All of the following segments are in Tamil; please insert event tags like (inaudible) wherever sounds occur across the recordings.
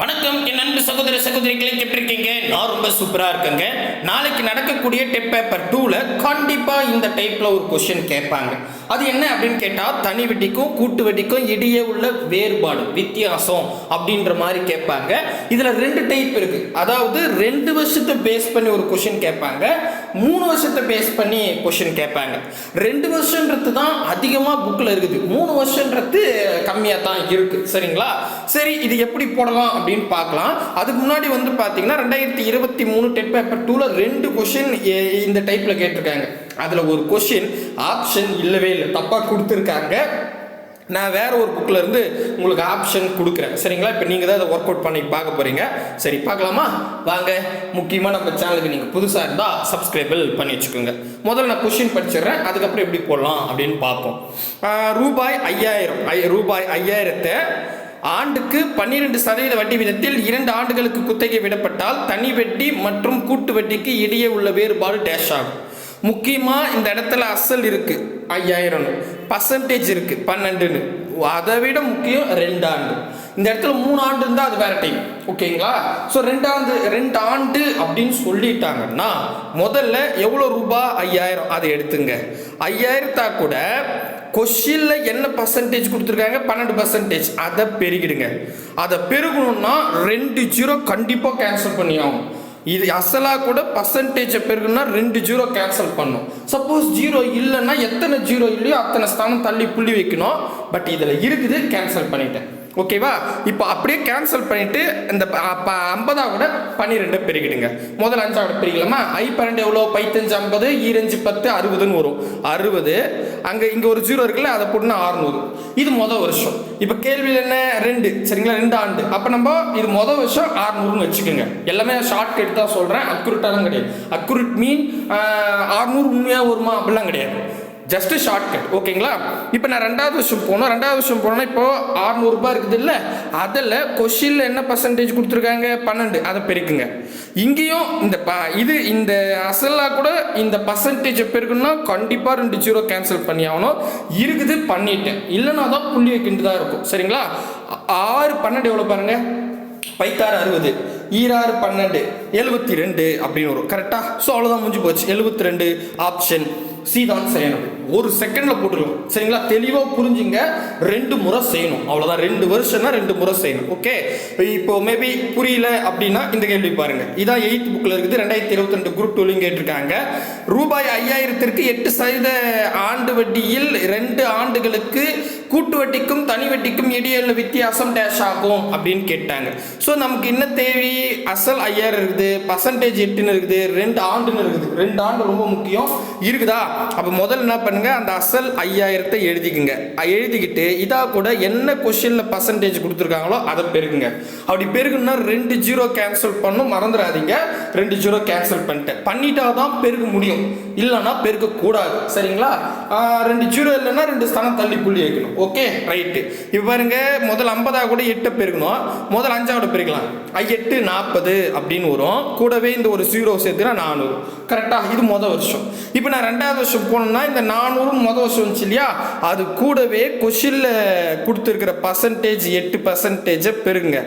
வணக்கம். என் அன்பு சகோதர சகோதரிகளை எப்படி இருக்கீங்க? நான் ரொம்ப சூப்பராக இருக்கேங்க. நாளைக்கு நடக்கக்கூடிய டெப் பேப்பர் டூவில் கண்டிப்பாக இந்த டைப்பில் ஒரு கொஷின் கேட்பாங்க. அது என்ன அப்படின்னு கேட்டால் தனி வட்டிக்கும் கூட்டு வட்டிக்கும் இடையே உள்ள வேறுபாடு வித்தியாசம் அப்படின்ற மாதிரி கேட்பாங்க. இதில் ரெண்டு டைப் இருக்குது அதாவது ரெண்டு வருஷத்தை பேஸ் பண்ணி ஒரு கொஷின் கேட்பாங்க. மூணு வருஷத்தை பேஸ் பண்ணி கொஷின் கேட்பாங்க. ரெண்டு வருஷன்றது தான் அதிகமாக புக்கில் இருக்குது. மூணு வருஷன்றது கம்மியாக தான் இருக்குது சரிங்களா? சரி இது எப்படி போடலாம் அப்படின்னு பார்க்கலாம். அதுக்கு முன்னாடி வந்து பார்த்தீங்கன்னா ரெண்டாயிரத்தி இருபத்தி மூணு டெட் பேப்பர் டூவில் ரெண்டு கொஷின் இந்த டைப்பில் கேட்டிருக்காங்க. அதில் ஒரு கொஷின் ஆப்ஷன் இல்லவே இல்லை. தப்பாக கொடுத்துருக்காங்க. நான் வேறு ஒரு புக்கில் இருந்து உங்களுக்கு ஆப்ஷன் கொடுக்குறேன். சரிங்களா? இப்போ நீங்கள் தான் அதை ஒர்க் அவுட் பண்ணி பார்க்க போகிறீங்க சரி பார்க்கலாமா? வாங்க. முக்கியமாக நம்ம சேனலுக்கு நீங்கள் புதுசாக இருந்தால் சப்ஸ்கிரைபிள் பண்ணி வச்சுக்கோங்க. முதல்ல நான் கொஷின் படிச்சிடுறேன். அதுக்கப்புறம் எப்படி போடலாம் அப்படின்னு பார்ப்போம். ரூபாய் ஐயாயிரம். ஐ ரூபாய் ஐயாயிரத்தை ஆண்டுக்கு பன்னிரெண்டு சதவீத வட்டி விதத்தில் இரண்டு ஆண்டுகளுக்கு குத்தகை விடப்பட்டால் தனி வட்டி மற்றும் கூட்டு வட்டிக்கு இடையே உள்ள வேறுபாடு டேஷ் ஆகும். முக்கியமாக இந்த இடத்துல அசல் இருக்குது ஐயாயிரம்னு பர்சன்டேஜ் இருக்குது பன்னெண்டுன்னு. அதை விட முக்கியம் ரெண்டு ஆண்டு இந்த இடத்துல மூணு ஆண்டு இருந்தால் அது வேற டைம் ஓகேங்களா ஸோ ரெண்டாண்டு ரெண்டு ஆண்டு அப்படின்னு சொல்லிட்டாங்கன்னா முதல்ல எவ்வளோ ரூபா? ஐயாயிரம். அதை எடுத்துங்க. ஐயாயிரத்தா கூட கொஷினில் என்ன பர்சன்டேஜ் கொடுத்துருக்காங்க? பன்னெண்டு பர்சன்டேஜ் அதை பெருகிடுங்க அதை பெருகணும்னா ரெண்டு ஜீரோ கண்டிப்பாக கேன்சல் பண்ணி ஆகும் இது அசலாக கூட பர்சன்டேஜை பெருகுனா ரெண்டு ஜீரோ கேன்சல் பண்ணும். சப்போஸ் ஜீரோ இல்லைன்னா எத்தனை ஜீரோ இல்லையோ அத்தனை ஸ்தானம் தள்ளி புள்ளி வைக்கணும். பட் இதில் இருக்குது கேன்சல் பண்ணிட்டேன். ஓகேவா? இப்போ அப்படியே கேன்சல் பண்ணிட்டு இந்த ஐம்பதா கூட பன்னிரெண்டு பெருகிடுங்க முதல் அஞ்சாவோட பிரிக்கலாமா? ஐ பன்னெண்டு எவ்வளோ பைத்தஞ்சு ஐம்பது ஈரஞ்சு பத்து அறுபதுன்னு வரும். அறுபது. அங்கே இங்கே ஒரு ஜீரோ இருக்குல்ல அதை போட்டுனா அறுநூறு. இது மொதல் வருஷம். இப்போ கேள்வியில் என்ன? ரெண்டு. சரிங்களா? ரெண்டு ஆண்டு. அப்போ நம்ம இது மொதல் வருஷம் அறுநூறுன்னு வச்சுக்கோங்க. எல்லாமே ஷார்ட் கட் தான் சொல்கிறேன் அக்குரேட்டாக கிடையாது. அக்குரேட் மீன் அறுநூறு உண்மையாக வருமா? அப்படிலாம் கிடையாது. ஜஸ்ட் ஷார்ட்கட் ஓகேங்களா இப்போ நான் ரெண்டாவது வருஷம் போனோம். ரெண்டாவது வருஷம் போனோம்னா இப்போ ஆறுநூறுபா இருக்குது இல்லை அதில் கொஷினில் என்ன பர்சன்டேஜ் கொடுத்துருக்காங்க? பன்னெண்டு. அதை பெருக்குங்க. இங்கேயும் இந்த ப இது இந்த அசலாக கூட இந்த பர்சன்டேஜ் பெருக்குன்னா கண்டிப்பாக ரெண்டு ஜீரோ கேன்சல் பண்ணி ஆகணும். இருக்குது பண்ணிட்டேன். இல்லைன்னா தான் புள்ளி தான் இருக்கும். சரிங்களா? ஆறு பன்னெண்டு எவ்வளோ பாருங்கள் பைத்தாறு அறுபது. ஈராறு பன்னெண்டு. எழுபத்தி ரெண்டு அப்படின்னு வரும். கரெக்டாக ஸோ அவ்வளோதான் முடிஞ்சு போச்சு. எழுபத்தி ரெண்டு ஆப்ஷன் சி தான் செய்யணும். ஒரு செகண்டில் போட்டுருவோம் சரிங்களா? தெளிவாக புரிஞ்சுங்க. ரெண்டு முறை செய்யணும். அவ்வளோதான் ரெண்டு வருஷம்னா ரெண்டு முறை செய்யணும். ஓகே இப்போ மேபி புரியல அப்படின்னா இந்த கேள்வி பாருங்க. இதான் எயித் புக்கில் இருக்குது. ரெண்டாயிரத்தி இருபத்தி ரெண்டு குரூப் டூலையும் கேட்டிருக்காங்க. ரூபாய் ஐயாயிரத்திற்கு எட்டு சதவீத ஆண்டு வட்டியில் ரெண்டு ஆண்டுகளுக்கு கூட்டு வட்டிக்கும் தனி வட்டிக்கும் இடையில வித்தியாசம் டேஷ் ஆகும் அப்படின்னு கேட்டாங்க. ஸோ நமக்கு என்ன தேவை? அசல் ஐயாயிரம் இருக்குது பர்சன்டேஜ் எட்டுன்னு இருக்குது ரெண்டு ஆண்டுன்னு இருக்குது. ரெண்டு ஆண்டு ரொம்ப முக்கியம். இருக்குதா? அப்போ முதல்ல என்ன பண்ணுங்க? அந்த அசல் ஐயாயிரத்தை எழுதிக்குங்க. எழுதிக்கிட்டு இதா கூட என்ன கொஷினில் பர்சன்டேஜ் கொடுத்துருக்காங்களோ அதை பெருக்குங்க. அப்படி பெருகுன்னா ரெண்டு ஜீரோ கேன்சல் பண்ணும் மறந்துடாதீங்க. ரெண்டு ஜீரோ கேன்சல் பண்ணிட்டேன். பண்ணிட்டா தான் பெருக முடியும். இல்லைன்னா பெருக்கக்கூடாது சரிங்களா? ரெண்டு ஜீரோ இல்லைன்னா ரெண்டு ஸ்தானம் தள்ளி புள்ளி வைக்கணும். ஓகே? ரைட்டு. இப்போ பாருங்க முதல் ஐம்பதாக கூட எட்டை பெருக்கணும். முதல் அஞ்சாவோட பெருக்கலாம். ஐ எட்டு நாற்பது அப்படின்னு வரும். கூடவே இந்த ஒரு ஜீரோ சேர்த்துனா நானூறு. கரெக்டாக இது மொதல் வருஷம். இப்போ நான் ரெண்டாவது வருஷம் போனோம்னா இந்த நானூறு மொதல் வருஷம் வந்துச்சு இல்லையா? அது கூடவே கொஷினில் கொடுத்துருக்கிற பர்சன்டேஜ் எட்டு பர்சன்டேஜை பெருங்க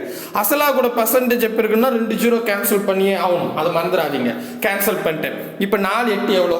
அசலாக கூட பர்சன்டேஜை பெருகுன்னா ரெண்டு ஜீரோ கேன்சல் பண்ணியே ஆகணும். அதை மறந்துடாதீங்க. கேன்சல் பண்ணிட்டேன். இப்போ நாலு எட்டு எவ்வளோ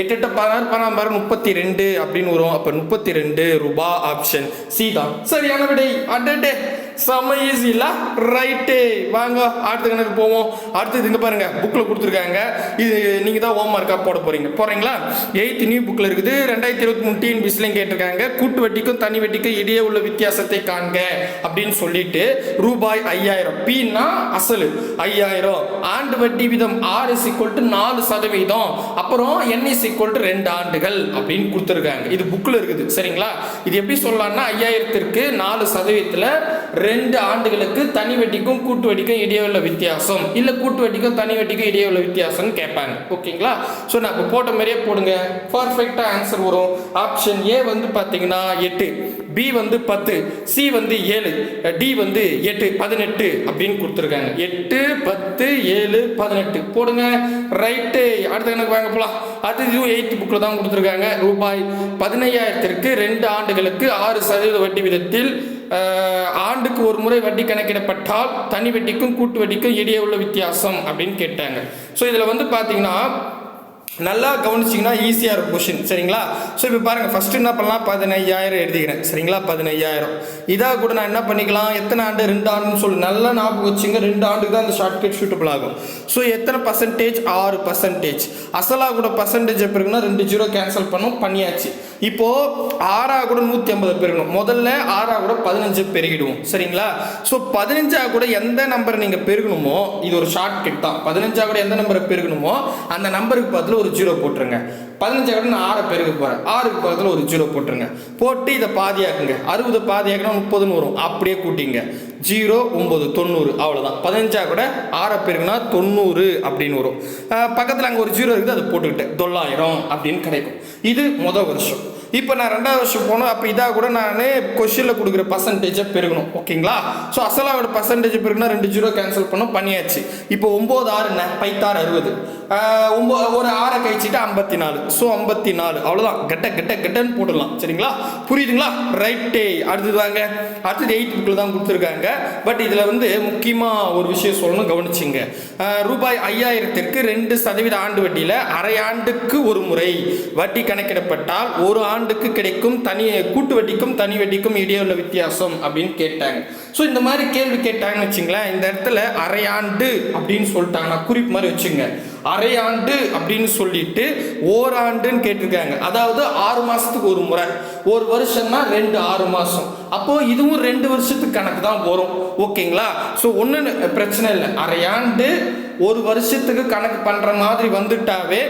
எட்டு எட்டு பதினாறு பதினாறு பாரு முப்பத்தி ரெண்டு அப்படின்னு வரும். அப்போ முப்பத்தி ரெண்டு ரூபா ஆப்ஷன் சி தான். சரியான விடை. அடே செம ஈஸி இல்ல ரைட்டு வாங்க அடுத்த கணக்கு போவோம். அடுத்தது இங்க பாருங்க. புக்கில் கொடுத்துருக்காங்க. இது நீங்க தான் ஹோம் ஒர்க்காக போட போறீங்க. போறீங்களா? எயித் நியூ புக்கில் இருக்குது. ரெண்டாயிரத்தி இருபத்தி மூணு டிஎன் பிஸ்லையும் கேட்டிருக்காங்க. கூட்டு வட்டிக்கும் தனி வட்டிக்கும் இடையே உள்ள வித்தியாசத்தை காண்க அப்படின்னு சொல்லிட்டு ரூபாய் ஐயாயிரம். பின்னா அசலு. ஐயாயிரம். ஆண்டு வட்டி வீதம் ஆர் இஸ் ஈக்குவல் டு நாலு சதவீதம். அப்புறம் என்இசி இஸ் ஈக்குவல் டு ரெண்டு ஆண்டுகள் அப்படின்னு கொடுத்துருக்காங்க. இது புக்கில் இருக்குது. சரிங்களா? இது எப்படி சொல்லலாம்னா ஐயாயிரத்திற்கு நாலு சதவீதத்தில் ரெண்டு ஆண்டுகளுக்கு தனி வட்டிக்கும் கூட்டு வட்டிக்கும் இடையே உள்ள வித்தியாசம். இல்லை கூட்டு வட்டிக்கும் தனி வட்டிக்கும் இடையே உள்ள வித்தியாசம்னு கேட்பாங்க. ஓகேங்களா? ஸோ நான் இப்போ போட்ட மாதிரியே போடுங்க. பர்ஃபெக்டாக ஆன்சர் வரும். ஆப்ஷன் ஏ வந்து பார்த்தீங்கன்னா எட்டு. பி வந்து பத்து சி வந்து ஏழு டி வந்து எட்டு பதினெட்டு அப்படின்னு கொடுத்துருக்காங்க. எட்டு பத்து ஏழு பதினெட்டு. போடுங்க. ரைட்டு அடுத்த கணக்கு வாங்க போகலாம் அது இதுவும் எயித் புக்கில் தான் கொடுத்துருக்காங்க. ரூபாய் பதினையாயிரத்திற்கு ரெண்டு ஆண்டுகளுக்கு ஆறு சதவீத வட்டி விதத்தில் ஆண்டுக்கு ஒரு முறை வட்டி கணக்கிடப்பட்டால் தனி வட்டிக்கும் கூட்டு வட்டிக்கும் இடையே உள்ள வித்தியாசம் அப்படின்னு கேட்டாங்க. ஸோ இதில் வந்து பார்த்தீங்கன்னா நல்லா கவனிச்சிங்கன்னா ஈஸியாக இருக்கும் கொஷின் சரிங்களா? ஸோ இப்போ பாருங்கள் ஃபஸ்ட்டு என்ன பண்ணலாம்? பதினையாயிரம் எழுதிக்கிறேன். சரிங்களா? பதினையாயிரம். இதாக கூட நான் என்ன பண்ணிக்கலாம்? எத்தனை ஆண்டு? ரெண்டு ஆண்டுன்னு சொல்லி. நல்லா ஞாபகம் வச்சுங்க ரெண்டு ஆண்டுக்கு தான் அந்த ஷார்ட்கட் ஷூட்டபிள் ஆகும். ஸோ எத்தனை பர்சன்டேஜ் ஆறு பர்சன்டேஜ் அசலாக கூட பர்சன்டேஜ் எப்போ இருக்குன்னா ரெண்டு ஜீரோ கேன்சல் பண்ணோம் பண்ணியாச்சு. இப்போது ஆறா கூட நூற்றி ஐம்பது பெருகணும். முதல்ல ஆறா கூட பதினஞ்சு பெருகிடுவோம். சரிங்களா? ஸோ பதினஞ்சா கூட எந்த நம்பர் நீங்கள் பெருகணுமோ இது ஒரு ஷார்ட் கட் தான். பதினஞ்சா கூட எந்த நம்பரை பெருகணுமோ அந்த நம்பருக்கு பதில் ஒரு ஜீரோ போட்டுருங்க. பதினஞ்சா கூட நான் ஆறை பெருக போகிறேன் ஆறுக்கு பக்கத்தில் ஒரு ஜீரோ போட்டுருங்க. போட்டு இதை பாதியாக்குங்க. அறுபது பாதியாக்குனா முப்பதுன்னு வரும். அப்படியே கூட்டிங்க. ஜீரோ ஒம்பது தொண்ணூறு. அவ்வளோதான் பதினஞ்சா கூட ஆறை பேருக்குன்னா தொண்ணூறு அப்படின்னு வரும். பக்கத்தில் அங்கே ஒரு ஜீரோ இருக்குது அதை போட்டுக்கிட்டேன் தொள்ளாயிரம் அப்படின்னு கிடைக்கும். இது முதல் வருஷம். இப்போ நான் ரெண்டாவது வருஷம் போனோம். அப்போ இதாக கூட நான் கொஷினில் கொடுக்குற பர்சன்டேஜை பெருகணும். ஓகேங்களா? ஸோ அசலாவோட பர்சன்டேஜ் பெருகுனா ரெண்டு ஜீரோ கேன்சல் பண்ணோம் பண்ணியாச்சு. இப்போ ஒம்பது ஆறு என்ன பைத்தாறு அறுபது. ஒம்போ ஒரு ஆறை கழிச்சிட்டு ஐம்பத்தி நாலு ஸோ ஐம்பத்தி நாலு அவ்வளோதான் கெட்ட கெட்ட கெட்டன்னு போட்டுடலாம். சரிங்களா? புரியுதுங்களா? ரைட்டே அடுத்தது வாங்க. அடுத்தது எயிட் புக்கில் தான் கொடுத்துருக்காங்க. பட் இதில் வந்து முக்கியமாக ஒரு விஷயம் சொல்லணும் கவனிச்சிங்க. ரூபாய் ஐயாயிரத்திற்கு ரெண்டு சதவீத ஆண்டு வட்டியில் அரை ஆண்டுக்கு ஒரு முறை வட்டி கணக்கிடப்பட்டால் ஒரு ஆண்டுக்கு கிடைக்கும் தனி கூட்டு வட்டிக்கும் தனி வட்டிக்கும் இடையே உள்ள வித்தியாசம் அப்படின்னு கேட்டாங்க. ஸோ இந்த மாதிரி கேள்வி கேட்டாங்கன்னு வச்சுங்களேன் இந்த இடத்துல அரையாண்டு அப்படின்னு சொல்லிட்டாங்கன்னா குறிப்பு மாதிரி வச்சுங்க. அரையாண்டு அப்படின்னு சொல்லிட்டு ஓராண்டுன்னு கேட்டிருக்காங்க. அதாவது ஆறு மாதத்துக்கு ஒரு முறை. ஒரு வருஷம்னா ரெண்டு ஆறு மாதம் அப்போ இதுவும் ரெண்டு வருஷத்துக்கு கணக்கு தான் வரும். ஓகேங்களா? ஸோ ஒன்றும் பிரச்சனை இல்லை. அரையாண்டு ஒரு வருஷத்துக்கு கணக்கு பண்ணுற மாதிரி வந்துட்டாவே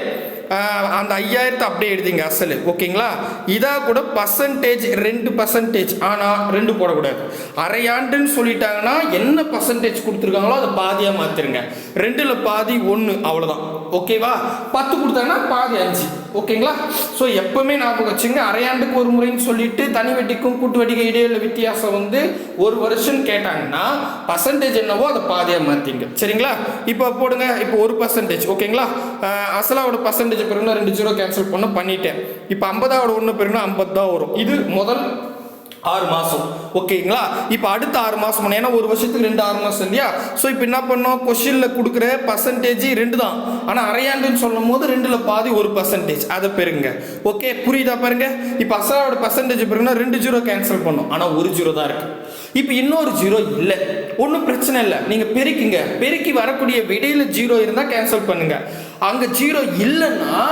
அந்த ஐயாயிரத்தை அப்படியே எழுதிங்க அசல். ஓகேங்களா? இதாக கூட பர்சன்டேஜ் ரெண்டு பர்சன்டேஜ் ஆனால் ரெண்டு போடக்கூடாது. அரையாண்டுன்னு சொல்லிட்டாங்கன்னா என்ன பர்சன்டேஜ் கொடுத்துருக்காங்களோ அதை பாதியாக மாற்றிருங்க ரெண்டில் பாதி ஒன்று அவ்வளோதான் ஓகேவா பத்து கொடுத்தாங்கன்னா பாதி அஞ்சு. ஓகேங்களா ஸோ எப்பவுமே ஞாபகம் வச்சுங்க அரையாண்டுக்கு ஒரு முறைன்னு சொல்லிட்டு தனி வட்டிக்கும் கூட்டு வட்டிக்கும் இடையே வித்தியாசம் வந்து ஒரு வருஷம் கேட்டாங்கன்னா பர்சன்டேஜ் என்னவோ அதை பாதியாக மாற்றிங்க சரிங்களா? இப்போ போடுங்க இப்போ ஒரு பர்சன்டேஜ் ஓகேங்களா அசலாவோட பர்சன்டேஜ் பெருங்கன்னா ரெண்டு ஜீரோ கேன்சல் பண்ண பண்ணிட்டேன். இப்போ ஐம்பதாவோட ஒன்று பெருங்கன்னா ஐம்பது தான் வரும். இது முதல் ஆறு மாதம் ஓகேங்களா? இப்போ அடுத்த ஆறு மாதம் ஏன்னா ஒரு வருஷத்துக்கு ரெண்டு ஆறு மாதம் இல்லையா? ஸோ இப்போ என்ன பண்ணோம்? கொஷினில் கொடுக்குற பர்சன்டேஜ் ரெண்டு தான். ஆனால் அரையாண்டுன்னு சொல்லும் போது ரெண்டில் பாதி ஒரு பர்சன்டேஜ் அதை பெறுங்க. ஓகே புரியுதா பாருங்க? இப்போ அசலாவோட பர்சன்டேஜ் பெருங்கன்னா ரெண்டு ஜீரோ கேன்சல் பண்ணும். ஆனால் ஒரு ஜீரோ தான் இருக்குது இப்போ இன்னொரு ஜீரோ இல்லை. ஒன்றும் பிரச்சனை இல்லை. நீங்கள் பெருக்கிங்க. பெருக்கி வரக்கூடிய விடையில் ஜீரோ இருந்தால் கேன்சல் பண்ணுங்க. அங்கே ஜீரோ இல்லைன்னா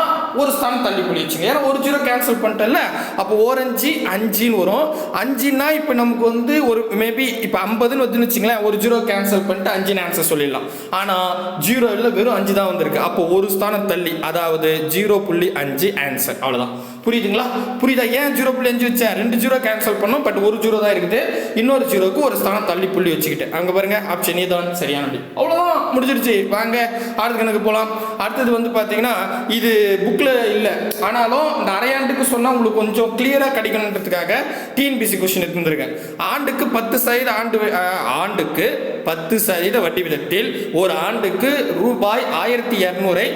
ஒரு ஸ்தானம் தள்ளி புள்ளி ஏன்னா ஒரு ஜீரோ கேன்சல் பண்ணிட்டேன்ல. அப்போ ஓரஞ்சு அஞ்சுன்னு வரும். அஞ்சுன்னா இப்போ நமக்கு வந்து ஒரு மேபி இப்போ ஐம்பதுன்னு வந்துன்னு வச்சுங்களேன். ஒரு ஜீரோ கேன்சல் பண்ணிட்டு அஞ்சுன்னு ஆன்சர் சொல்லிடலாம். ஆனால் ஜீரோ இல்லை வெறும் அஞ்சு தான் வந்திருக்கு. அப்போ ஒரு ஸ்தானம் தள்ளி அதாவது ஜீரோ புள்ளி அஞ்சு ஆன்சர் அவ்வளோதான் புரியுதுங்களா? புரியுதா? ஏன் ஜீரோ புள்ளி அஞ்சு வச்சேன்? ரெண்டு ஜீரோ கேன்சல் பண்ணோம் பட் ஒரு ஜீரோ தான் இருக்குது. இன்னொரு ஜீரோக்கு ஒரு ஸ்தானம் தள்ளி புள்ளி வச்சுக்கிட்டு அங்கே பாருங்க ஆப்ஷன் தான். சரியான படி. அவ்வளோதான் முடிஞ்சிருச்சு. வாங்க அடுத்த கணக்கு போகலாம் அடுத்தது வந்து பார்த்தீங்கன்னா இது புக்கில் இல்லை. ஆனாலும் இந்த அரையாண்டுக்கு சொன்னால் உங்களுக்கு கொஞ்சம் கிளியராக கிடைக்கணுன்றதுக்காக டிஎன்பிசி கொஸ்டின் எடுத்துருக்கேன் ஆண்டுக்கு பத்து சதவீத ஆண்டு ஆண்டுக்கு பத்து சதவீத வட்டி விதத்தில் ஒரு ஆண்டுக்கு ரூபாய் ஆயிரத்தி இரநூறை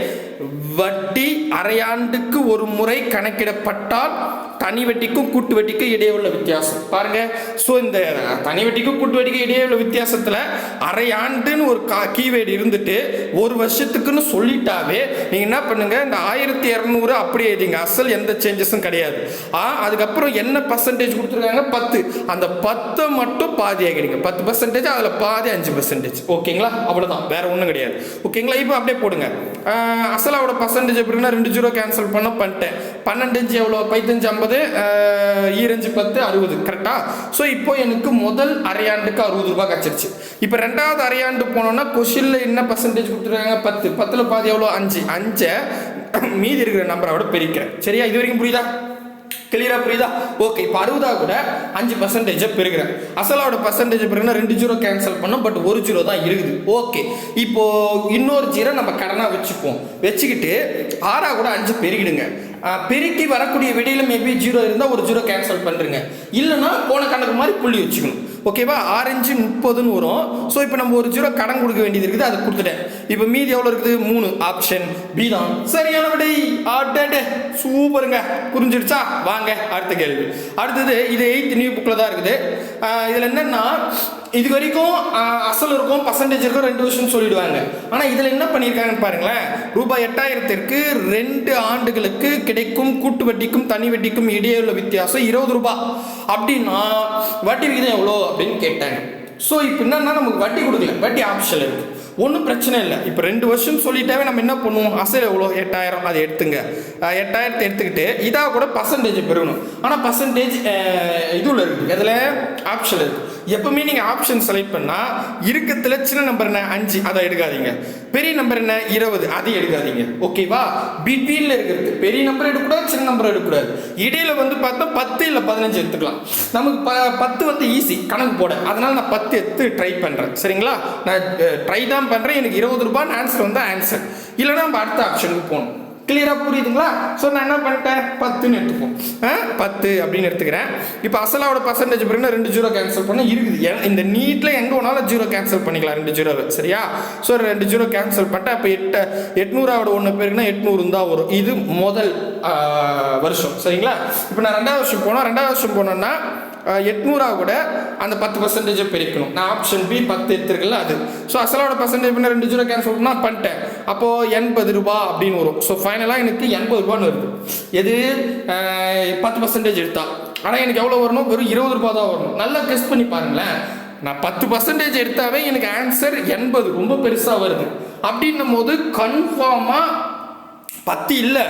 வட்டி அரையாண்டுக்கு ஒரு முறை கணக்கிடப்பட்டால் தனி வட்டிக்கும் கூட்டு வட்டிக்கும் இடையே உள்ள வித்தியாசம். பாருங்க. ஸோ இந்த தனி வட்டிக்கும் கூட்டு வட்டிக்கும் இடையே உள்ள வித்தியாசத்துல அரையாண்டுன்னு ஒரு கா கீவேர்டு இருந்துட்டு ஒரு வருஷத்துக்குன்னு சொல்லிட்டாவே நீங்கள் என்ன பண்ணுங்க? இந்த ஆயிரத்தி இரநூறு அப்படியே எழுதிங்க. அசல் எந்த சேஞ்சஸும் கிடையாது. ஆ அதுக்கப்புறம் என்ன பர்சன்டேஜ் கொடுத்துருக்காங்க? பத்து. அந்த பத்தை மட்டும் பாதி ஆகிடுங்க. பத்து பர்சன்டேஜ் அதில் பாதி அஞ்சு பர்சன்டேஜ் ஓகேங்களா? அவ்வளோதான் வேற ஒன்றும் கிடையாது. ஓகேங்களா? இப்போ அப்படியே போடுங்க. ஆஹ் அசலாவோட பர்சன்டேஜ் எப்படின்னா ரெண்டு ஜீரோ கேன்சல் பண்ண பண்ணிட்டேன். பன்னெண்டஞ்சு எவ்வளோ பதினஞ்சு ஐம்பது. ஈரஞ்சு பத்து அறுபது. கரெக்டாக ஸோ இப்போ எனக்கு முதல் அரையாண்டுக்கு அறுபது ரூபாய் கிடச்சிருச்சு. இப்போ ரெண்டாவது அரையாண்டு போனோம்னா கொஷினில் என்ன பர்சன்டேஜ் கொடுத்துருக்காங்க? பத்து. பத்தில் பாதி எவ்வளோ? அஞ்சு. அஞ்சை (clears throat) மீதி இருக்கிற நம்பரை விட பெருக்கிறேன். சரியா? இது வரைக்கும் புரியுதா? கிளியராக புரியுதா? ஓகே இப்போ அறுபதா கூட அஞ்சு பர்சன்டேஜை பெருகிறேன் அசலோட பர்சன்டேஜ் பெருகுனா ரெண்டு ஜீரோ கேன்சல் பண்ணோம். பட் ஒரு ஜீரோ தான் இருக்குது. ஓகே இப்போ இன்னொரு ஜீரோ நம்ம கடனாக வச்சுப்போம். வச்சுக்கிட்டு ஆறா கூட அஞ்சு பெருகிடுங்க. பெருக்கி வரக்கூடிய விடையில மேபி ஜீரோ இருந்தால் ஒரு ஜீரோ கேன்சல் பண்ணுறீங்க இல்லைன்னா போன கணக்கு மாதிரி புள்ளி வச்சுக்கணும். ஓகேவா ஆரஞ்சு முப்பதுன்னு வரும். ஸோ இப்போ நம்ம ஒரு ஜீரோ கடன் கொடுக்க வேண்டியது இருக்குது. அதை கொடுத்துட்டேன். இப்போ மீதி எவ்வளோ இருக்குது? மூணு. ஆப்ஷன் பி தான். சரியான விடை. ஆட்டே சூப்பருங்க. புரிஞ்சிடுச்சா வாங்க அடுத்த கேள்வி. அடுத்தது இது எயித் நியூ புக்கில் தான் இருக்குது. இதில் என்னென்னா இது வரைக்கும் அசல் இருக்கும் பர்சன்டேஜ் இருக்கும் ரெண்டு வருஷம் சொல்லிடுவாங்க. ஆனால் இதில் என்ன பண்ணியிருக்காங்கன்னு பாருங்களேன். ரூபாய் எட்டாயிரத்திற்கு ரெண்டு ஆண்டுகளுக்கு கிடைக்கும் கூட்டு வட்டிக்கும் தனி வட்டிக்கும் இடையே உள்ள வித்தியாசம் இருபது ரூபாய் அப்படின்னா வட்டி விகிதம் எவ்வளோ அப்படின்னு கேட்டாங்க. ஸோ இப்போ என்னன்னா நமக்கு வட்டி கொடுக்கல. வட்டி ஆப்ஷன் இருக்கு. ஒன்றும் பிரச்சனை இல்லை. இப்போ ரெண்டு வருஷம் சொல்லிட்டாவே நம்ம என்ன பண்ணுவோம்? அசல் எவ்வளோ? எட்டாயிரம். அதை எடுத்துங்க. எட்டாயிரத்தை எடுத்துக்கிட்டு இதாக கூட பர்சன்டேஜ் பெருகணும் ஆனால் பர்சன்டேஜ் இதுல இருக்குது அதில் ஆப்ஷன் இருக்குது எப்பவுமே நீங்கள் ஆப்ஷன் செலக்ட் பண்ணால் இருக்கத்துல சின்ன நம்பர் என்ன? அஞ்சு. அதை எடுக்காதீங்க. பெரிய நம்பர் என்ன? இருபது. அதை எடுக்காதீங்க. ஓகேவா பிட்வீனில் இருக்கிறது. பெரிய நம்பர் எடுக்கக்கூடாது சின்ன நம்பர் எடுக்கக்கூடாது. இடையில வந்து பார்த்தா பத்து இல்லை பதினஞ்சு எடுத்துக்கலாம். நமக்கு ப பத்து வந்து ஈஸி கணக்கு போட. அதனால நான் பத்து எடுத்து ட்ரை பண்ணுறேன் சரிங்களா? நான் ட்ரை தான் பண்ணுறேன் எனக்கு இருபது ரூபான்னு ஆன்சர் வந்து ஆன்சர் இல்லைன்னா நம்ம அடுத்த ஆப்ஷனுக்கு போகணும். கிளியராக புரியுதுங்களா? ஸோ நான் என்ன பண்ணிட்டேன்? பத்துன்னு எடுத்துப்போம். ஆ? பத்து அப்படின்னு எடுத்துக்கிறேன். இப்போ அசலாவோட பர்சன்டேஜ் பிறகு ரெண்டு ஜீரோ கேன்சல் பண்ண இருக்குது. இந்த நீட்டில் எங்கே வேணாலும் ஜீரோ கேன்சல் பண்ணிக்கலாம். ரெண்டு ஜீரோ சரியா? ஸோ ரெண்டு ஜீரோ கேன்சல் பண்ணிட்டேன் அப்போ எட்டு எட்நூறாவோட ஒன்று பேருக்குன்னா எட்நூறு தான் வரும். இது முதல் வருஷம். சரிங்களா? இப்போ நான் ரெண்டாவது வருஷம் போனோம் ரெண்டாவது வருஷம் போனோன்னா எட்நூறா கூட அந்த பத்து பர்சன்டேஜை பெருக்கணும். நான் ஆப்ஷன் பி பத்து எடுத்துருக்கல அது. ஸோ அசலோட பர்சன்டேஜ் பண்ண ரெண்டு ஜீரோ கேன்சல் பண்ணா பண்ணிட்டேன். அப்போது எண்பது ரூபா அப்படின்னு வரும். ஸோ ஃபைனலாக எனக்கு எண்பது ரூபான்னு வருது. எது? பத்து பர்சன்டேஜ் எடுத்தா. ஆனால் எனக்கு எவ்வளோ வரணும்? வெறும் இருபது ரூபா தான் வரணும். நல்லா டெஸ்ட் பண்ணி பாருங்களேன். நான் பத்து பர்சன்டேஜ் எடுத்தாவே எனக்கு ஆன்சர் எண்பது. ரொம்ப பெருசாக வருது. அப்படின்னும் போது கன்ஃபார்மாக பத்து இல்லை.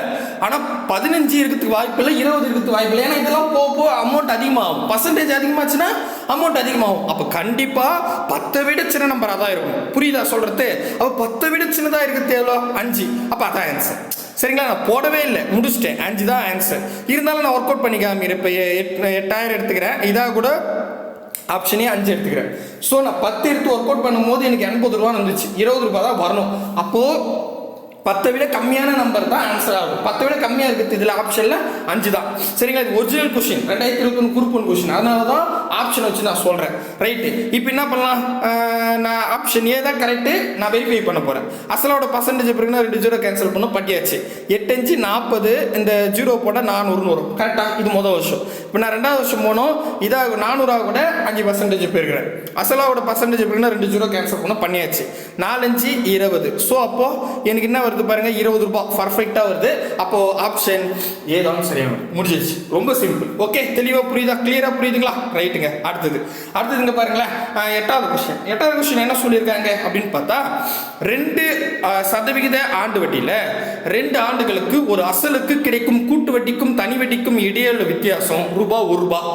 ஆனால் பதினஞ்சு இருக்கிறதுக்கு வாய்ப்பு இல்லை இருபது இருக்கிறதுக்கு வாய்ப்பு இல்லை. ஏன்னா இதெல்லாம் போக போக அமௌண்ட் அதிகமாகும். பர்சன்டேஜ் அதிகமாச்சுன்னா அமௌண்ட் அதிகமாகும். அப்போ கண்டிப்பாக பத்தை விட சின்ன நம்பராக தான் இருக்கும். புரியுதா சொல்கிறது அப்போ பத்தை விட சின்னதாக இருக்கிறது எவ்வளோ? அஞ்சு. அப்போ அதான் ஆன்சர் சரிங்களா? நான் போடவே இல்லை. முடிச்சிட்டேன். அஞ்சு தான் ஆன்சர் இருந்தாலும் நான் ஒர்க் அவுட் பண்ணி காமிக்கிறேன் இப்போ எட் எட்டாயிரம் எடுத்துக்கிறேன். இதாக கூட ஆப்ஷனே அஞ்சு எடுத்துக்கிறேன். ஸோ நான் பத்து எடுத்து ஒர்க் அவுட் பண்ணும்போது எனக்கு எண்பது ரூபா வந்துச்சு. இருபது ரூபா தான் வரணும். அப்போது பத்தை விட கம்மியான நம்பர் தான் ஆன்சர் ஆகும். பத்தை விட கம்மியாக இருக்குது இதில் ஆப்ஷனில் அஞ்சு தான். சரிங்களா? இது ஒரிஜினல் கொஷின் ரெண்டாயிரத்தி இருபத்தி ஒன்று குரூப் ஒன் கொஷின் அதனால தான் ஆப்ஷன் வச்சு நான் சொல்கிறேன் ரைட்டு இப்போ என்ன பண்ணலாம்? நான் ஆப்ஷன் ஏ தான் கரெக்டு நான் வெரிஃபை பண்ண போகிறேன் அசலோட பர்சன்டேஜ் பிறகு ரெண்டு ஜீரோ கேன்சல் பண்ண பட்டியாச்சு. எட்டஞ்சு நாற்பது இந்த ஜீரோ போட்டால் நானூறுன்னு வரும். கரெக்டாக இது முதல் வருஷம். இப்போ நான் ரெண்டாவது வருஷம் போனோம். இதாக நானூறாக கூட அஞ்சு பர்சன்டேஜ் போயிருக்கிறேன் அசலாவோட பர்சன்டேஜ் பிறகு ரெண்டு ஜீரோ கேன்சல் பண்ண பண்ணியாச்சு. நாலஞ்சு இருபது. ஸோ அப்போது எனக்கு என்ன வருது பாருங்க இருபது ரூபாய் பர்ஃபெக்டாக வருது. அப்போ ஆப்ஷன் ஏதான் சரியாக வரும். முடிஞ்சிருச்சு. ரொம்ப சிம்பிள் ஓகே தெளிவாக புரியுதா? கிளியராக புரியுதுங்களா? ரைட்டுங்க அடுத்தது. அடுத்ததுங்க பாருங்களேன். எட்டாவது கொஸ்டின் எட்டாவது கொஸ்டின் என்ன சொல்லியிருக்காங்க அப்படின்னு பார்த்தா ரெண்டு சதவிகித ஆண்டு வட்டியில் ரெண்டு ஆண்டுகளுக்கு ஒரு அசலுக்கு கிடைக்கும் கூட்டு வட்டிக்கும் தனி வட்டிக்கும் இடையே உள்ள வித்தியாசம். ரூபாய் ஒரு ரூபாய்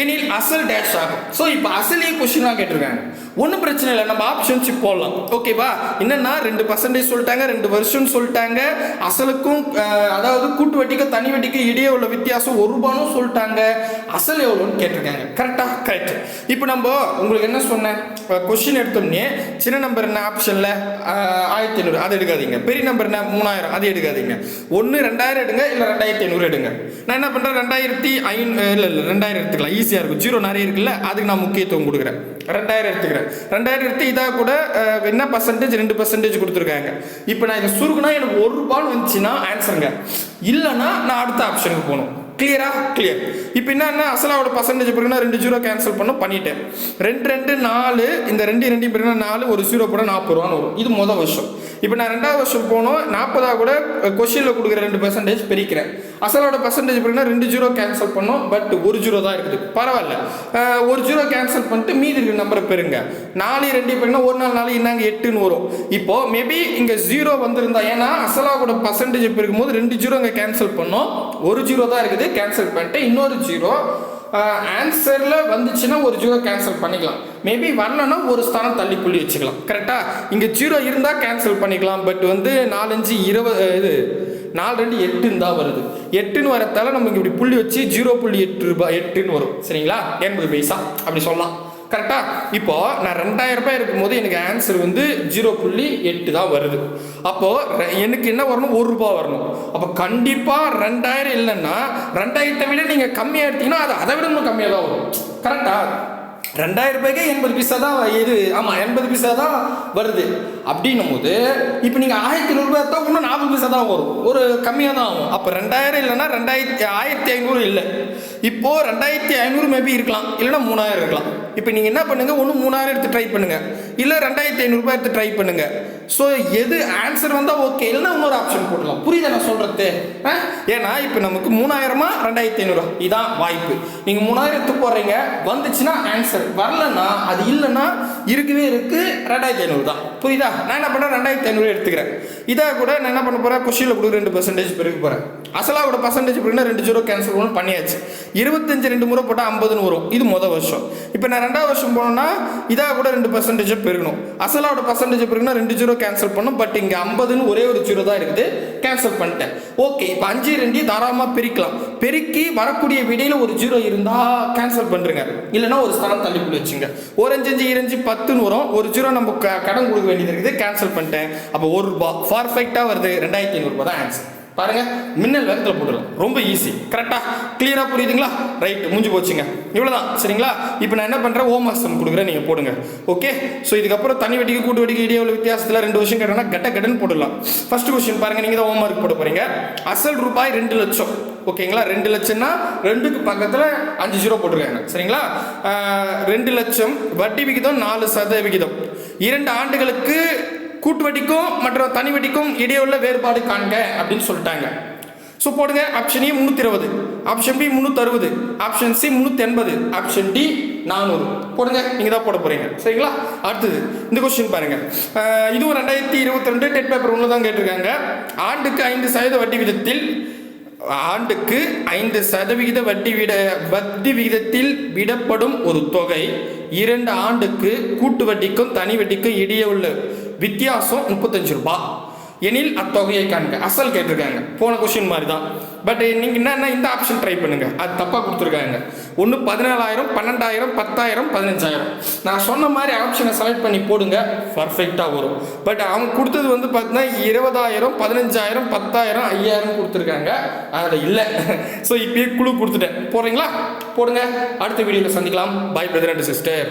எனில் அசல் டேஷ் ஆகும். ஸோ இப்போ அசலே கொஸ்டினாக கேட்டிருக்காங்க. ஒன்றும் பிரச்சனை இல்லை நம்ம ஆப்ஷன்ஸ் போடலாம் ஓகேவா என்னென்னா ரெண்டு பர்சன்டேஜ் சொல்லிட்டாங்க ரெண்டு வருஷம் சொல்லிட்டாங்க. அசலுக்கும் அதாவது கூட்டு வட்டிக்கும் தனி வட்டிக்கும் இடையே உள்ள வித்தியாசம் ஒரு ரூபானும் சொல்லிட்டாங்க. அசல் எவ்வளோன்னு கேட்டிருக்காங்க. கரெக்டாக கரெக்ட் இப்போ நம்ம உங்களுக்கு என்ன சொன்னேன்? கொஸ்டின் எடுத்தோடனே சின்ன நம்பர் என்ன ஆப்ஷனில் ஆயிரத்தி ஐநூறு. அதை எடுக்காதீங்க. பெரிய நம்பர் என்ன? மூணாயிரம். அதை எடுக்காதீங்க. ஒன்று ரெண்டாயிரம் எடுங்க இல்லை ரெண்டாயிரத்தி ஐநூறு எடுங்க. நான் என்ன பண்ணுறேன் ரெண்டாயிரத்தி ஐநூறு இல்லை இல்லை ரெண்டாயிரம் எடுத்துக்கலாம். ஈஸியாக இருக்கும். ஜீரோ நிறைய இருக்குல்ல அதுக்கு நான் முக்கியத்துவம் கொடுக்குறேன். ரெண்டாயிரம் எடுத்துக்கிறேன். ரெண்டாயிரம் எடுத்து இதாக கூட என்ன பர்சன்டேஜ் ரெண்டு பர்சன்டேஜ் கொடுத்துருக்காங்க. இப்போ நான் இதை சுருக்குனா எனக்கு ஒரு ரூபான்னு வந்துச்சுன்னா ஆன்சருங்க இல்லைன்னா நான் அடுத்த ஆப்ஷனுக்கு போகணும். கிளியரா கிளியர் இப்போ என்னன்னா அசலாவோட பர்சன்டேஜ் பிறகுனா ரெண்டு ஜீரோ கேன்சல் பண்ண பண்ணிட்டேன். ரெண்டு ரெண்டு நாலு இந்த ரெண்டு ரெண்டு பிறகுனா நாலு ஒரு ஜீரோ போட நாற்பது ரூபான்னு வரும். இது மொதல் வருஷம் இப்போ நான் ரெண்டாவது வருஷம் போனோம் நாற்பதா கூட கொஷினில் கொடுக்குற ரெண்டு பர்சன்டேஜ் பிரிக்கிறேன். அசலோட பர்சன்டேஜ் பிறகுனா ரெண்டு ஜீரோ கேன்சல் பண்ணோம் பட் ஒரு ஜீரோ தான் இருக்குது. பரவாயில்ல. ஒரு ஜீரோ கேன்சல் பண்ணிட்டு மீதி இருக்கிற நம்பரை பெறுங்க. நாலு ரெண்டு பிறகுனா ஒரு நாள் நாலு இன்னாங்க எட்டுன்னு வரும். இப்போ மேபி இங்கே ஜீரோ வந்திருந்தா ஏன்னா அசலாவோட பர்சன்டேஜ் பெருக்கும்போது ரெண்டு ஜீரோ இங்கே கேன்சல் பண்ணோம். ஒரு ஜீரோ தான் இருக்குது கேன்சல் பண்ணிட்டு இன்னொரு ஜீரோ ஆன்சரில் வந்துச்சுன்னா ஒரு ஜீரோ கேன்சல் பண்ணிக்கலாம். மேபி வரலன்னா ஒரு ஸ்தானம் தள்ளி புள்ளி வச்சுக்கலாம். கரெக்டாக இங்கே ஜீரோ இருந்தால் கேன்சல் பண்ணிக்கலாம் பட் வந்து நாலஞ்சு இருபது இது நாலு ரெண்டு எட்டுன்னு தான் வருது. எட்டுன்னு வரத்தால நமக்கு இப்படி புள்ளி வச்சு ஜீரோ புள்ளி எட்டு ரூபாய் எட்டுன்னு வரும். சரிங்களா? எண்பது பைசா. அப்படி சொல்லலாம். கரெக்டா? இப்போ நான் ரெண்டாயிரம் ரூபாய் இருக்கும்போது எனக்கு ஆன்சர் வந்து ஜீரோ புள்ளி எட்டு தான் வருது. அப்போ எனக்கு என்ன வரணும்? ஒரு ரூபாய் வரணும். அப்போ கண்டிப்பா ரெண்டாயிரம் இல்லைன்னா ரெண்டாயிரத்தை விட நீங்க கம்மியா எடுத்தீங்கன்னா அது அதை விட இன்னும் கம்மியாக தான் வரும். கரெக்டா? ரெண்டாயிரம் ரூபாய்க்கு எண்பது பைசா தான் இது. ஆமாம் எண்பது பைசா தான் வருது. அப்படின்னும் போது இப்போ நீங்கள் ஆயிரத்தி நூறுரூபா தான் இன்னும் நாற்பது பைசா தான் வரும். ஒரு கம்மியாக தான் ஆகும். அப்போ ரெண்டாயிரம் இல்லைன்னா ரெண்டாயிரத்தி ஆயிரத்தி ஐநூறு இல்லை. இப்போது ரெண்டாயிரத்தி ஐநூறு மேபி இருக்கலாம். இல்லைன்னா மூணாயிரம் இருக்கலாம். இப்போ நீங்கள் என்ன பண்ணுங்கள் ஒன்று மூணாயிரம் எடுத்து ட்ரை பண்ணுங்கள் இல்லை ரெண்டாயிரத்தி ஐநூறுரூபா எடுத்து ட்ரை பண்ணுங்கள் ஸோ எது ஆன்சர் வந்தால் ஓகே இல்லைன்னா இன்னொரு ஆப்ஷன் போடலாம் புரியுதா நான் சொல்கிறது ஏன்னா இப்போ நமக்கு மூணாயிரமா ரெண்டாயிரத்தி ஐநூறுரூவா இதான் வாய்ப்பு. நீங்கள் மூணாயிரத்துக்கு போடுறீங்க வந்துச்சுன்னா ஆன்சர் வரலன்னா அது இல்லைன்னா இருக்கவே இருக்கு ரெண்டாயிரத்தி ஐநூறு தான். புரியுதா? நான் என்ன பண்ணுறேன் ரெண்டாயிரத்தி ஐநூறு எடுத்துக்கிறேன். இதாக கூட நான் என்ன பண்ண போகிறேன் கொஷினில் கூட ரெண்டு பர்சன்டேஜ் பெருக்க போகிறேன் அசலாவோட பர்சன்டேஜ் பிறகுனா ரெண்டு ஜீரோ கேன்சல் பண்ணு பண்ணியாச்சு. இருபத்தஞ்சு ரெண்டு முறை போட்டால் ஐம்பதுன்னு வரும். இது மொதல் வருஷம். இப்போ நான் ரெண்டாவது வருஷம் போனோன்னா இதாக கூட ரெண்டு பர்சன்டேஜ் பெருகணும் அசலாவோட பர்சன்டேஜ் பிறகுனா ரெண்டு ஜீரோ கேன்சல் பண்ணும். பட் இங்கே ஐம்பதுன்னு ஒரே ஒரு ஜீரோ தான் இருக்குது. கேன்சல் பண்ணிட்டேன். ஓகே இப்போ அஞ்சு ரெண்டு தாராளமாக பிரிக்கலாம். பெருக்கி வரக்கூடிய விடையில் ஒரு ஜீரோ இருந்தால் கேன்சல் பண்ணுறங்க இல்லைன்னா ஒரு ஸ்தானம் தள்ளிப்புள்ளி வச்சுங்க. ஒரு அஞ்சு அஞ்சு இரஞ்சு பத்துன்னு வரும். ஒரு ஜீரோ நம்ம க- கடன் கொடுக்க வேண்டியது இருக்குது. கேன்சல் பண்ணிட்டேன். அப்போ ஒரு ரூபா பர்ஃபெக்டாக வருது. ரெண்டாயிரத்தி ஐநூறுபா தான் ஆன்சர் பாருங்க மின்னல் வேகத்தில் போட்டுடலாம். ரொம்ப ஈஸி கரெக்டாக கிளியராக புரியுதுங்களா? ரைட் முடிஞ்சு போச்சுங்க. இவ்வளோதான் சரிங்களா? இப்போ நான் என்ன பண்ணுறேன் ஹோம் ஒர்க்ஸ் கொடுக்குறேன். நீங்கள் போடுங்க. ஓகே ஸோ இதுக்கப்புறம் தனி வெட்டிக்கு கூட்டு வெட்டிக்கு இடையே உள்ள வித்தியாசத்தில் ரெண்டு வருஷம் கேட்டோம்னா கட்ட கடன் போடலாம் ஃபர்ஸ்ட் கொஸ்டின் பாருங்க நீங்கள் தான் ஹோம் ஒர்க் போட போறீங்க. அசல் ரூபாய் ரெண்டு லட்சம். ஓகேங்களா ரெண்டு லட்சம்னா ரெண்டுக்கு பக்கத்தில் அஞ்சு ஜீரோ போட்டிருக்காங்க. சரிங்களா? ரெண்டு லட்சம். வட்டி விகிதம் நாலு சதவிகிதம். இரண்டு ஆண்டுகளுக்கு கூட்டு வட்டிக்கும் மற்றும் தனி வட்டிக்கும் இடையே உள்ள வேறுபாடு காண்க அப்படின்னு சொல்லிட்டாங்க. ஸோ போடுங்க. ஆப்ஷன் ஏ முந்நூற்றி இருபது. ஆப்ஷன் பி முந்நூற்றி அறுபது. ஆப்ஷன் சி முந்நூற்றி எண்பது. ஆப்ஷன் டி நானூறு. போடுங்க. நீங்கள் தான் போட போகிறீங்க சரிங்களா? அடுத்தது இந்த கொஸ்டின் பாருங்கள் இதுவும் ரெண்டாயிரத்தி இருபத்தி ரெண்டு டெட் பேப்பர் ஒன்று தான் கேட்டிருக்காங்க. ஆண்டுக்கு ஐந்து சதவீத வட்டி விதத்தில் ஆண்டுக்கு ஐந்து சதவிகித வட்டி விட வட்டி விகிதத்தில் விடப்படும் ஒரு தொகை இரண்டு ஆண்டுக்கு கூட்டு வட்டிக்கும் தனி வட்டிக்கும் இடையே உள்ள வித்தியாசம் முப்பத்தஞ்சு ரூபாய் எனில் அத்தொகையை காண்க. அசல் கேட்டிருக்காங்க. போன கொஸ்டின் மாதிரி தான் பட் நீங்கள் என்னென்ன இந்த ஆப்ஷன் ட்ரை பண்ணுங்கள் அது தப்பாக கொடுத்துருக்காங்க. ஒன்று பதினாலாயிரம் பன்னெண்டாயிரம் பத்தாயிரம் பதினஞ்சாயிரம். நான் சொன்ன மாதிரி ஆப்ஷனை செலக்ட் பண்ணி போடுங்க. பர்ஃபெக்டாக வரும். பட் அவங்க கொடுத்தது வந்து பார்த்தீங்கன்னா இருபதாயிரம் பதினஞ்சாயிரம் பத்தாயிரம் ஐயாயிரம் கொடுத்துருக்காங்க. அதில் இல்லை. ஸோ இப்போயே குழு கொடுத்துட்டேன். போகிறீங்களா போடுங்க. அடுத்த வீடியோவில் சந்திக்கலாம். By brother and sister